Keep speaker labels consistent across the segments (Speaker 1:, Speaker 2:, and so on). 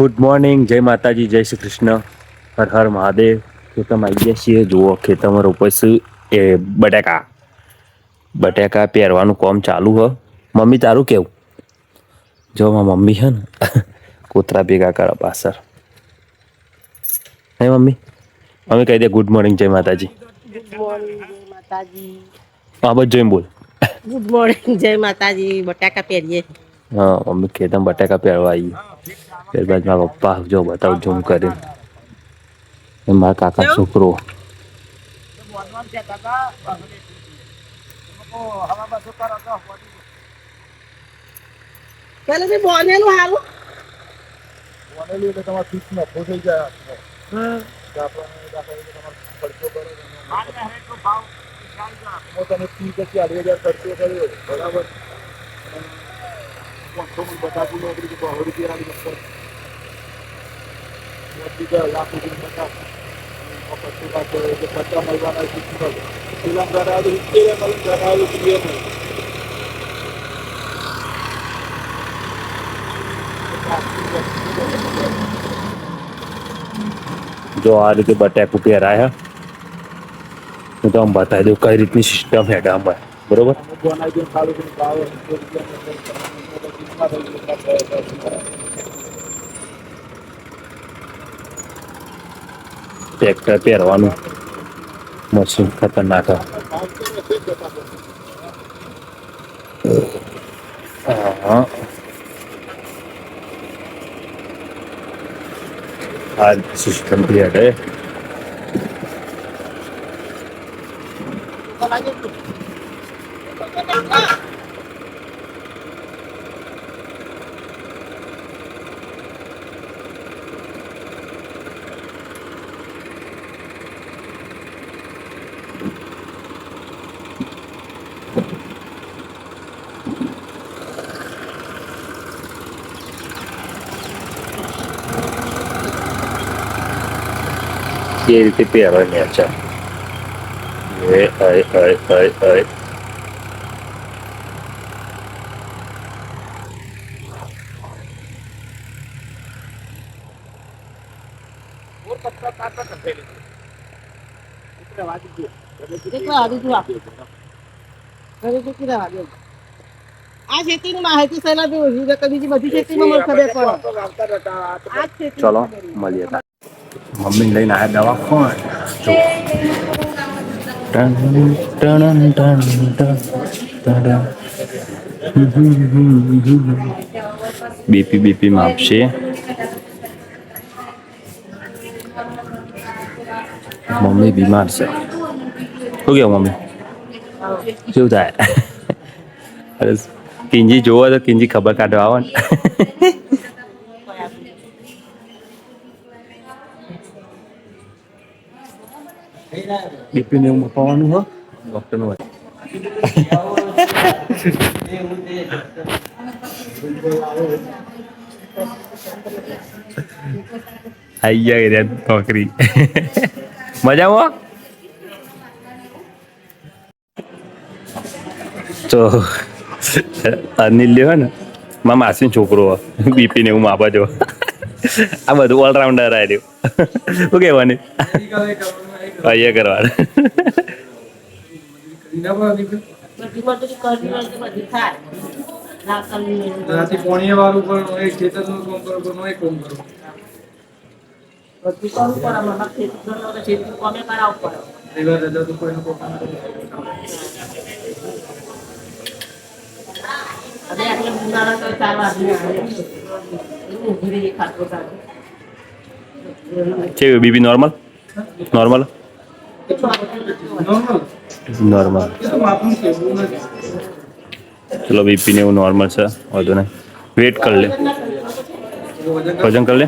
Speaker 1: Good morning જય માતાજી જય શ્રી કૃષ્ણ. હર હર મહાદેવ. ખેતરમાં આવી ગયા છીએ જુઓ ખેતરમાં રોપાઈશું એ બટાકા. બટાકા પહેરવાનું કામ ચાલુ હ. મમ્મી તારું કેવું? જો મારા મમ્મી છે ને કૂતરા ભેગા કરે પાછળ. હે મમ્મી? મમ્મી કહી દે ગુડ મોર્નિંગ જય માતાજી.
Speaker 2: ગુડ મોર્નિંગ જય માતાજી
Speaker 1: હા બસ જોઈને બોલ.
Speaker 2: ગુડ મોર્નિંગ જય માતાજી. બટાકા પહેરીએ
Speaker 1: હા મમ્મી ખેતરમાં બટાકા પહેરવા આવી ત્યારબાદ મારા પપ્પા જો બતાવ ઝૂમ કરીને. એ મારા કાકા છોકરો.
Speaker 2: પેલે બોનેલું હારું.
Speaker 3: બનેલી એટલે તમારે ફિક્સ નફો થઈ જાય. તમે ત્રીસ ચાલીસ હજાર ખર્ચો કર્યો બરાબર. બસો લાખ રૂપિયા બટાક પચાસ લાખ એટલે પચાસ મળવાના ફિક્સ મળે પેલા ઘરે આવી સિત્તેર મળે ઘરે આવી ક્લિયર નહીં
Speaker 1: જો આ રીતે બટાકું પહેરાય હે. હું તો આમ બતાવી દઉં કઈ રીતની સિસ્ટમ હેડ આમાં બરોબર
Speaker 3: બનાવી દે ખાલી કરીને ભાવ સિત્તેર રૂપિયા
Speaker 1: ટ્રેક્ટર પહેરવાનું. મશીન ખતરનાક હે. આ સિસ્ટમથી એ રીતે પહેરવાની છે એ આય આય આય અય
Speaker 2: કેટલા વાગે તું આપે ઘરે તો કેટલા વાગે? આ ખેતીની માહિતી સહેલા બી ઓછી બીજી બધી ખેતીમાં મને ખબર પડે.
Speaker 1: ચલો મળીએ મમ્મીને લઈને આવ્યા દવા કોણ જો ટણ ટણ ટણ ટન બીપી બીપી માપશે મમ્મી બીમાર છે શું કેવું મમ્મી શું થાય અરે કિંજી જોવો તો કિંજી ખબર કાઢવા આવો ને બીપી ને એવું મપાવાનું હો ડોક્ટરનું આઈ ગયા રે નોકરી મજામાં તો અનિલ લ્યો ને મારા માસીનો છોકરો બીપી ને એવું માપા જો આ બધું ઓલરાઉન્ડર આ રહ્યું શું કહેવાની અહીંયા કરવાનું
Speaker 2: બધી મજૂરી કરવી હોય તો બધી થાય ના કરવી હોય તો
Speaker 4: રાતે પોણીએ વાળું કરવાનું હોય ખેતરનું કામ કરવાનું હોય કામ કરવાનું
Speaker 2: બધું કરવું પડે મને ખેતી કરવું હોય તો ખેતી કોમે કરાવવું પડે
Speaker 4: રવિવાર રજા તો કોઈનું કામ ના કરે.
Speaker 2: હવે આટલે ઉનાળા તો ચાર વાગે આવે એવું ઊંઘી રહીએ ખાતો ખાતો.
Speaker 1: છે BP normal normal
Speaker 4: Normal.
Speaker 1: Normal ચલો બીપી ને એવું નોર્મલ છે વધુ નહીં. વેટ કરી લે.
Speaker 4: વજન
Speaker 1: કરી લે.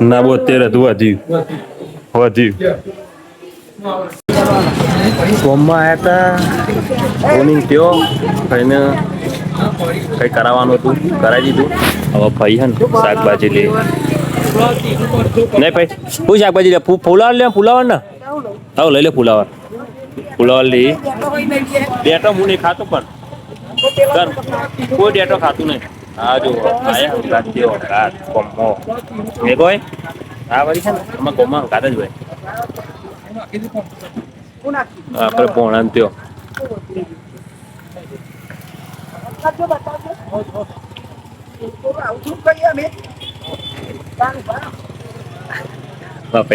Speaker 2: ના
Speaker 1: બોતેર હતું વધ્યું. વધ્યું. સોમમાં આવ્યા હતા ફોનિંગ થયો. ભાઈને કંઈ કરાવવાનું હતું? કરાવી દીધું. હવે ભાઈ હે ને, શાકભાજી લે નહીં ભાઈ, શું શાકભાજી લે? ફુલાવર લે, ફુલાવર ને? આવો, લઈ લે ફુલાવર. ફુલાવર લે. બેટો હું નહીં ખાતો પણ. કોઈ ડેટો ખાતું નહીં. હા જો આયા જેવો હંગાત કોમો એ કોઈ આ વળી છે ને, આમાં કોમા હંગાત જ હોય. આપણે પોણા ત્યો.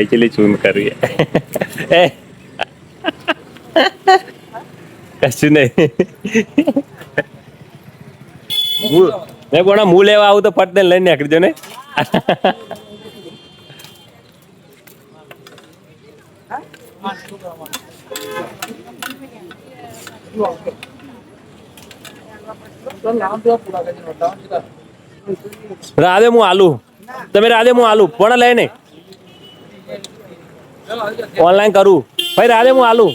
Speaker 1: ચેલી ચૂન કરીએ એ. કશું નહીં. મેં કોણા હું લેવા આવું તો ફટ ને લઈને નીકળજો ને. ને રાધે હું આલુ. તમે રાધે હું આલુ. પણ લઈને ઓનલાઈન કરું. ભાઈ, રાધે હું આલુ.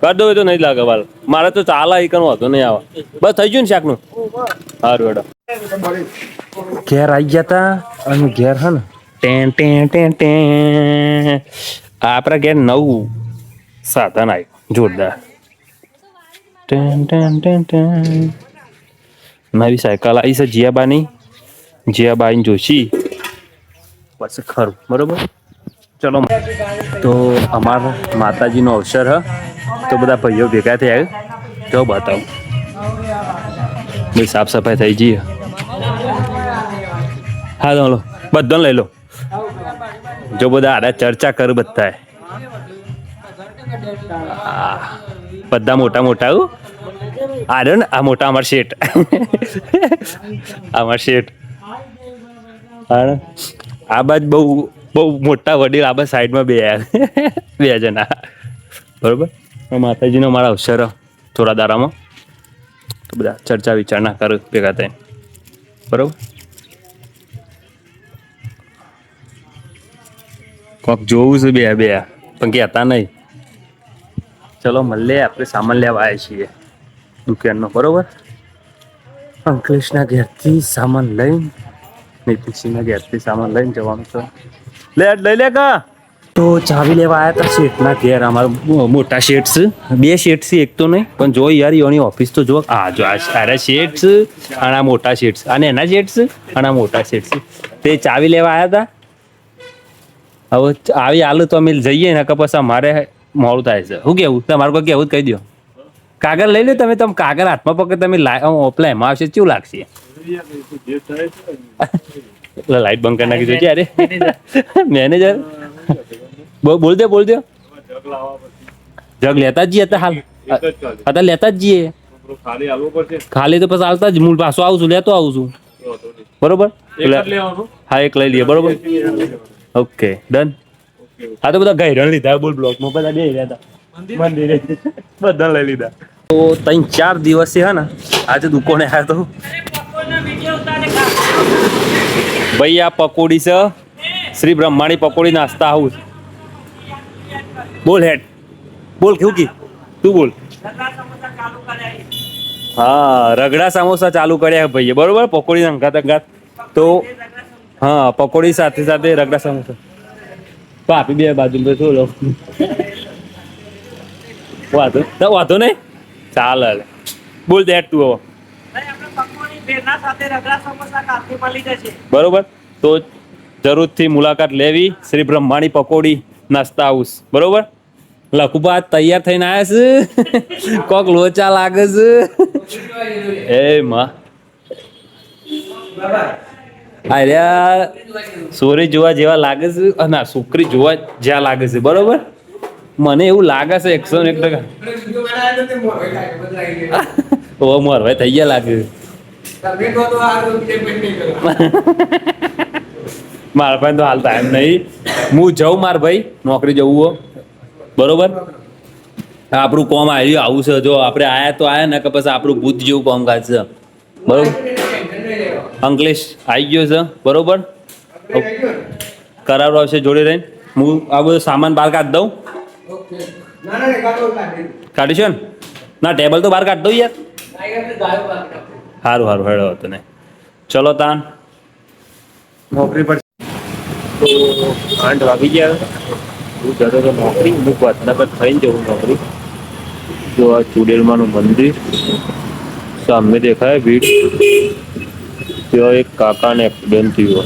Speaker 1: કરી દો એ તો નહીં લાગે વાલ. મારે તો ચાલે એ કનું હતો નહીં આવે. બસ થઈ ગયું ને શાકનું? સારું બેટા ઘેર આવી ગયા તા અને ઘેર હે ને. ટેન ટેન ટેન ટેન. આપણા ઘેર નવું સાધન આવ્યું જોરદાર. ટેન ટેન ટેન ટેન. નવી સાયકલ આવી છે જીયાબાની જીયાબાઈ જોશી પછી ખરું બરોબર ચલો તો અમારા માતાજીનો અવસર હ તો બધા ભાઈઓ ભેગા થયા જો બતાવું ભાઈ સાફ સફાઈ થઈ જઈએ હા લો બધાને લઈ લો જો બધા આડા ચર્ચા કર બધા બધા મોટા મોટા આવું આ રહ્યો ને આ મોટા અમાર શેઠ અમાર શેઠ આ બાજ બહુ બહુ મોટા વડીલ આ બાજ સાઈડમાં બે બે જણા. બરોબર? માતાજીનો મારા અવસર થોડા દારામાં તો બધા ચર્ચા વિચારણા કર ભેગા થઈને. બરોબર? કોક જોવું છે બે બે પણ કહેતા નહીં. ચલો મળીએ આપણે સામાન લેવા આવ્યા છીએ. દુકાનનો, બરોબર? અંકલેશના ઘેરથી સામાન લઈને નીતિશના ઘેરથી સામાન લઈને જવાનું છે. લે લઈ લે કા? તો ચાવી લેવા આવ્યા હતા શેઠના ઘેર. અમારા મોટા શેઠ છે. બે શેઠ છે, એક તો નહીં. પણ જો યાર, એની ઓફિસ તો જો આ જો, આ સારા શેઠ છે અને મોટા શેઠ અને એના શેઠ છે અને મોટા શેઠ છે. તે ચાવી લેવા આવ્યા હતા હવે આવી હાલ તો અમે જઈએ ને કે પછી અમારે મોડું થાય છે. શું કેવું તમારે કોઈ કેવું જ કહી દો કાગળ લઈ લો તમે તમે કાગળ હાથમાં પકડ તમે ઓપલા એમાં આવશે કેવું લાગશે? એટલે લાઈટ બંધ કરી નાખી જોજે અરે મેનેજર? બોલ બોલ દે બોલ દે. જગ લેતા જ જઈએ હાલ. અત્યારે લેતા જ જઈએ.
Speaker 3: ખાલી હાલવું પડશે
Speaker 1: ખાલી તો પછી હાલતા જ મૂળ પાછો આવું છું લેતો આવું છું. બરોબર? હા એક લઈ લઈએ બરોબર? Okay done. હા તો બધા ગઈરણ લીધા બોલ બ્લોકમાં બધા બે રહ્યા હતા. મંદિરે. બધા લઈ લીધા. તો ત્રણ ચાર દિવસે હે ને? આજે દુકાને આવ્યો તો. ભાઈ, આ પકોડી છે. શ્રી બ્રહ્માણી પકોડી નાસ્તા હાઉસ બોલ હેડ. બોલ, કેવું કી? તું બોલ. હા, રગડા સમોસા ચાલુ કર્યા ભાઈએ. બરોબર? પકોડી અંગાત અંગાત તો, હા, પકોડી સાથે સાથે રગડા સમોસા. તો આપી બે બાજુ શું લો. વાંધો વાંધો નહીં? ચાલે. બોલ દેટ તું હવે. બરોબર? તો જરૂરથી મુલાકાત લેવી. શ્રી બ્રહ્માણી પકોડી નાસ્તા હાઉસ બરોબર? લખુભા તૈયાર થઈને આવ્યા છે. કોક લોચા લાગે છે. એ માં. અરે સોરી જોવા જેવા લાગે છે. ના છોકરી જોવા જ્યાં લાગે છે. બરોબર? મને એવું લાગે છે એકસો એક ટકા. ઓ મોરભાઈ થઈ ગયા લાગે. મારા ભાઈ તો હાલ ટાઈમ નહીં. હું જાઉં માર ભાઈ નોકરી જવું હો. બરોબર? આપણું કોમ આવ્યું આવું છે. જો આપણે આયા તો આયા ને કે પછી આપણું ભૂત જેવું કામકાજ છે બરોબર? અંકલેશ આવી ગયો છે. બરોબર? કરારો આવશે જોડે રહીને. હું આ બધો સામાન બહાર કાઢી દઉં. કાઢીશું ને ના ટેબલ તો બહાર કાઢ દઉં યાર સારું સારું હેડો હતો ને ચલો તાન. નોકરી પર તો આઠ વાગી ગયા. હું જતો તો નોકરી હું વડનગર થઈને જવું નોકરી. જો આ ચુડેલમાનું મંદિર સામે દેખાય ભીડ. ત્યાં એક કાકાને એક્સિડન્ટ થયો.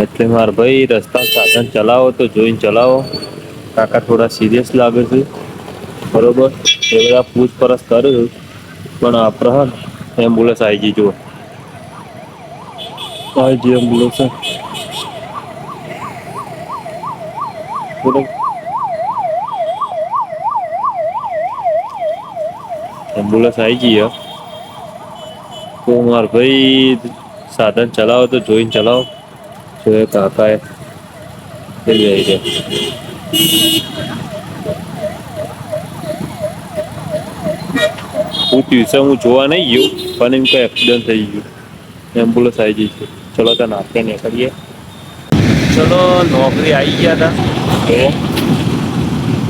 Speaker 1: એટલે માર ભાઈ રસ્તા સાધન ચલાવો તો જોઈને ચલાવો. કાકા થોડા સિરિયસ લાગે છે. બરોબર? એ બધા પૂછપરછ કરું પણ ને એમ્બ્યુલન્સ આવી ગઈ જુઓ. આવી ગઈ એમ્બ્યુલન્સ એમ્બ્યુલન્સ આવી ગઈ. તો મારે ભાઈ સાધન ચલાવો તો જોઈને ચલાવો. એ કાકાએ પેલી આવી ગયા હું ટ્યુશન હું જોવા નહીં ગયો પણ એમ કોઈ એક્સિડન્ટ થઈ ગયું. એમ્બ્યુલન્સ આવી ગઈ છે. ચલો તો નાખીએ નીકળીએ. ચલો નોકરી આવી ગયા હતા. તો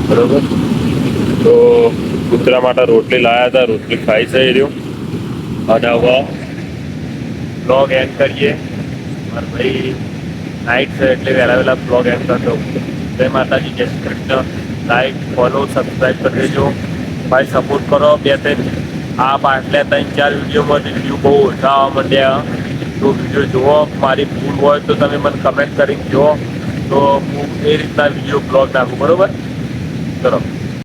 Speaker 1: બરોબર. તો કૂતરા માટે રોટલી લાવ્યા હતા રોટલી ખાઈ છે એ રહ્યો. અને હવે બ્લોગ એન્ડ કરીએ. મારા ભાઈ. નાઇટ છે એટલે વહેલા વહેલા બ્લોગ એન્ડ કરતો. જય માતાજી, જય Shri Krishna. Like follow subscribe કરી દેજો. ભાઈ સપોર્ટ કરો. બે ત્રણ આ પાછલા ત્રણ ચાર વિડીયોમાં વ્યૂ બહુ ઓછા આવવા માંડ્યા. તો વીડિયો જુઓ. મારી ભૂલ હોય તો તમે મને કમેન્ટ કરી જુઓ તો હું એ રીતના વીડિયો બ્લોગ નાખું. બરાબર? ચલો.